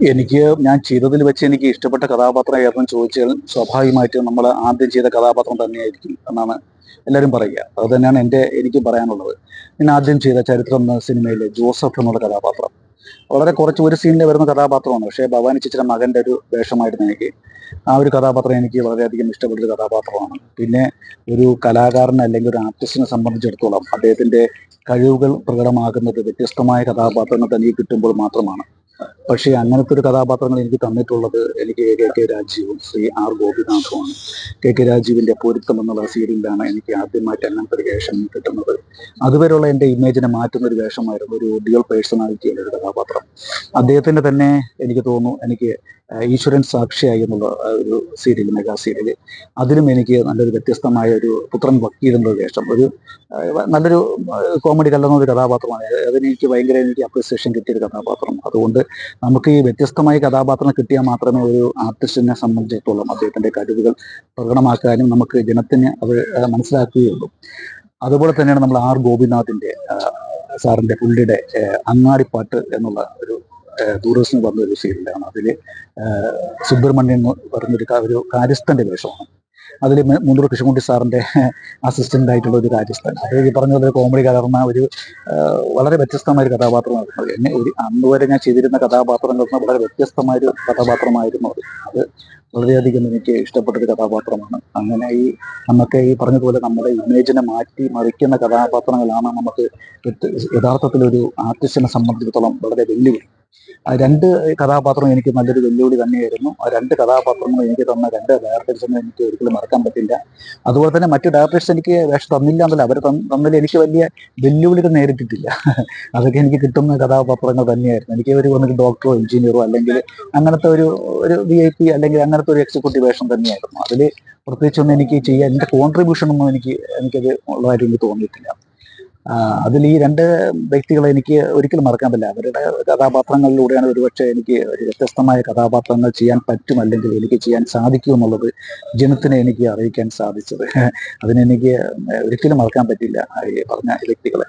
എനിക്ക് ഞാൻ ചെയ്തതിൽ വെച്ച് എനിക്ക് ഇഷ്ടപ്പെട്ട കഥാപാത്രം ഏതെന്ന് ചോദിച്ചാൽ സ്വാഭാവികമായിട്ടും നമ്മൾ ആദ്യം ചെയ്ത കഥാപാത്രം തന്നെയായിരിക്കും എന്നാണ് എല്ലാവരും പറയുക. അത് തന്നെയാണ് എന്റെ എനിക്ക് പറയാനുള്ളത്. ഞാൻ ആദ്യം ചെയ്ത ചരിത്രം എന്ന സിനിമയിലെ ജോസഫ് എന്നുള്ള കഥാപാത്രം. വളരെ കുറച്ച് ഒരു സീനിൽ വരുന്ന കഥാപാത്രമാണ്. പക്ഷേ ഭവാനി ചേച്ചിയുടെ മകന്റെ ഒരു വേഷമായിരുന്നു എനിക്ക്. ആ ഒരു കഥാപാത്രം എനിക്ക് വളരെയധികം ഇഷ്ടപ്പെട്ട ഒരു കഥാപാത്രമാണ്. പിന്നെ ഒരു കലാകാരനെ അല്ലെങ്കിൽ ഒരു ആർട്ടിസ്റ്റിനെ സംബന്ധിച്ചിടത്തോളം അദ്ദേഹത്തിന്റെ കഴിവുകൾ പ്രകടമാകുന്നത് വ്യത്യസ്തമായ കഥാപാത്രങ്ങൾ തനിക്ക് കിട്ടുമ്പോൾ മാത്രമാണ്. പക്ഷേ അങ്ങനത്തെ ഒരു കഥാപാത്രങ്ങൾ എനിക്ക് തന്നിട്ടുള്ളത് എനിക്ക് കെ കെ രാജീവും ശ്രീ ആർ ഗോപിനാഥുമാണ്. കെ കെ രാജീവിന്റെ പൊരുത്തം എന്നുള്ള സീരിയലിലാണ് എനിക്ക് ആദ്യമായിട്ട് അങ്ങനത്തെ ഒരു വേഷം കിട്ടുന്നത്. അതുവരെയുള്ള എന്റെ ഇമേജിനെ മാറ്റുന്ന ഒരു വേഷമായിരുന്നു ഒരു ഡ്യുവൽ പേഴ്സണാലിറ്റിയുള്ള ഒരു കഥാപാത്രം. അദ്ദേഹത്തിന്റെ തന്നെ എനിക്ക് തോന്നുന്നു എനിക്ക് ഈശ്വരൻ സാക്ഷിയായി എന്നുള്ള ഒരു സീരിയൽ മെഗാ സീരിയൽ അതിലും എനിക്ക് നല്ലൊരു വ്യത്യസ്തമായ ഒരു പുത്രൻ വക്കീൽ എന്നുള്ള വേഷം ഒരു നല്ലൊരു കോമഡി കലർന്ന ഒരു കഥാപാത്രമാണ്. അതിന് എനിക്ക് ഭയങ്കര എനിക്ക് അപ്രിസിയേഷൻ കിട്ടിയ ഒരു കഥാപാത്രം. അതുകൊണ്ട് നമുക്ക് ഈ വ്യത്യസ്തമായ കഥാപാത്രം കിട്ടിയാൽ മാത്രമേ ഒരു ആർട്ടിസ്റ്റിനെ സംബന്ധിച്ചിടത്തോളം അദ്ദേഹത്തിന്റെ കഴിവുകൾ പ്രകടമാക്കാനും നമുക്ക് ജനത്തിന് അത് മനസ്സിലാക്കുകയുള്ളൂ. അതുപോലെ തന്നെയാണ് നമ്മൾ ആർ ഗോപിനാഥിന്റെ സാറിന്റെ പുള്ളിയുടെ അങ്ങാടി അങ്ങാടിപ്പാട്ട് എന്നുള്ള ഒരു ആ, ദൂരദർശനിൽ വന്ന ഒരു സീരിയലാണ് അതിൽ സുബ്രഹ്മണ്യൻ എന്ന് പറഞ്ഞൊരു ഒരു കാര്യസ്ഥന്റെ വേഷമാണ്. അതിൽ മുണ്ടൂർ കൃഷ്ണൻകുട്ടി സാറിന്റെ അസിസ്റ്റന്റ് ആയിട്ടുള്ള ഒരു രാജസ്ഥാൻ അത് ഈ പറഞ്ഞ പോലെ കോമഡി കലർന്ന ഒരു വളരെ വ്യത്യസ്തമായ ഒരു കഥാപാത്രമായിരുന്നു എന്നെ ഒരു അന്ന് വരെ ഞാൻ ചെയ്തിരുന്ന കഥാപാത്രങ്ങളിൽ വളരെ വ്യത്യസ്തമായ ഒരു കഥാപാത്രമായിരുന്നു അത്. അത് വളരെയധികം എനിക്ക് ഇഷ്ടപ്പെട്ട ഒരു കഥാപാത്രമാണ്. അങ്ങനെ ഈ നമുക്ക് ഈ പറഞ്ഞതുപോലെ നമ്മുടെ ഇമേജിനെ മാറ്റി മറിക്കുന്ന കഥാപാത്രങ്ങളാണ് നമുക്ക് യഥാർത്ഥത്തിലൊരു ആർട്ടിസ്റ്റിനെ സംബന്ധിച്ചിടത്തോളം വളരെ വെല്ലുവിളി. രണ്ട് കഥാപാത്രം എനിക്ക് നല്ലൊരു വെല്ലുവിളി തന്നെയായിരുന്നു. ആ രണ്ട് കഥാപാത്രങ്ങളും എനിക്ക് തന്ന രണ്ട് ഡയറക്ടേഴ്സിനെ എനിക്ക് ഒരിക്കലും മറക്കാൻ പറ്റില്ല. അതുപോലെ തന്നെ മറ്റു ഡയറക്ടേഴ്സ് എനിക്ക് വേഷം തന്നില്ല എന്നല്ല അവർ തന്നതിൽ എനിക്ക് വലിയ വെല്ലുവിളികൾ നേരിട്ടിട്ടില്ല. അതൊക്കെ എനിക്ക് കിട്ടുന്ന കഥാപാത്രങ്ങൾ തന്നെയായിരുന്നു. എനിക്ക് ഒരു ഒന്നുകിൽ ഡോക്ടറോ എഞ്ചിനീയറോ അല്ലെങ്കിൽ അങ്ങനത്തെ ഒരു ഒരു വി ഐ പി അല്ലെങ്കിൽ അങ്ങനത്തെ ഒരു എക്സിക്യൂട്ടീവ് വേഷം തന്നെയായിരുന്നു. അതിൽ പ്രത്യേകിച്ചൊന്നും എനിക്ക് ചെയ്യാൻ എന്റെ കോൺട്രിബ്യൂഷൻ ഒന്നും എനിക്ക് എനിക്കത് ഉള്ളതായിട്ട് എനിക്ക് തോന്നിയിട്ടില്ല. അതിൽ ഈ രണ്ട് വ്യക്തികളെ എനിക്ക് ഒരിക്കലും മറക്കാൻ പറ്റില്ല. അവരുടെ കഥാപാത്രങ്ങളിലൂടെയാണ് ഒരുപക്ഷെ എനിക്ക് വ്യത്യസ്തമായ കഥാപാത്രങ്ങൾ ചെയ്യാൻ പറ്റും അല്ലെങ്കിൽ എനിക്ക് ചെയ്യാൻ സാധിക്കും എന്നുള്ളത് ജനത്തിനെ എനിക്ക് അറിയിക്കാൻ സാധിച്ചത്. അതിനെനിക്ക് ഒരിക്കലും മറക്കാൻ പറ്റില്ല ഈ പറഞ്ഞ വ്യക്തികളെ.